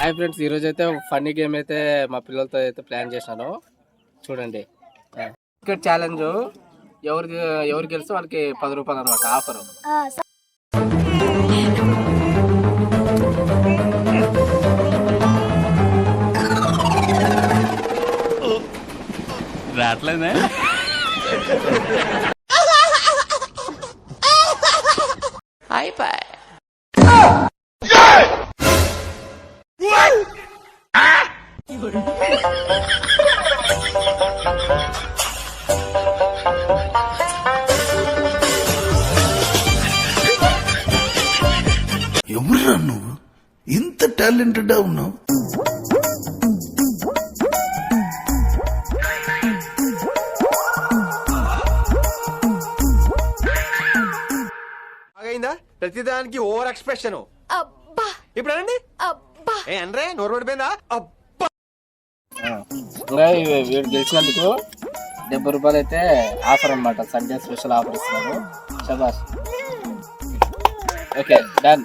Hi friends ఈరోజు అయితే funny game అయితే మా పిల్లలతో అయితే ప్లాన్ చేశాను. చూడండి. ఇక్కడ ఛాలెంజ్ ఎవరు ఎవరు గెలిస్తే వాళ్ళకి పది రూపాయలు అనమాట ఆఫర్. రావట్లేదే? ఎవరురా నువ్వు? ఇంత టాలెంటెడ్ ఉన్నావు? అయిందా ప్రతిదానికి ఓవర్ ఎక్స్ప్రెషన్. అబ్బా! ఇప్పుడు అనండి. అబ్బా! ఏ అనరే నోరు పడిపోయిందా? అబ్బా! ఇంకా వీడు గెలిచినందుకు డెబ్బై రూపాయలు అయితే ఆఫర్ అనమాట సండే స్పెషల్ ఆఫర్ ఇస్తున్నారు. శబాష్ ఓకే డన్.